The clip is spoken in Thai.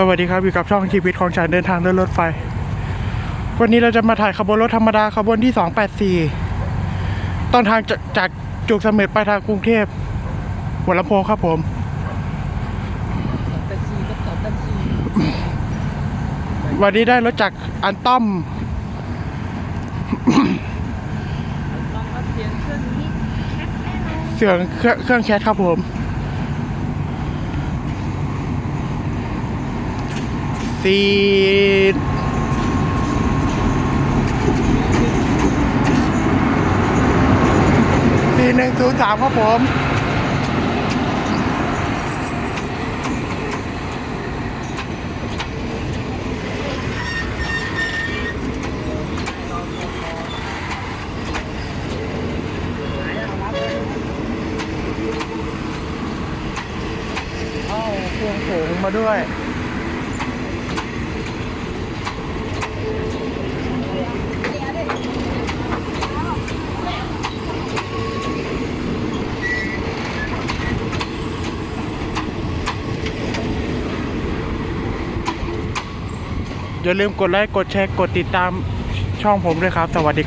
สวัสดีครับอยู่กับช่องชีวิตของฉันเดินทางด้วยรถไฟ วันนี้เราจะมาถ่ายขบวนรถธรรมดาขบวนที่ 284 ต้นทางจากจากจุกเสม็ดไปทางกรุงเทพหัวลำโพงครับผมแท็กซี่ก็ตอบแท็กซี่วันนี้ได้รถจากอันต้อมต้องรับเสียงเครื่องนี้เสียงเครื่องเครื่องแคสครับผม สี่สี่หนึ่งศูนย์สามครับผมเอาพวงผงมาด้วย อย่าลืมกดไลค์ กดแชร์ กดติดตามช่องผมด้วยครับ สวัสดีครับ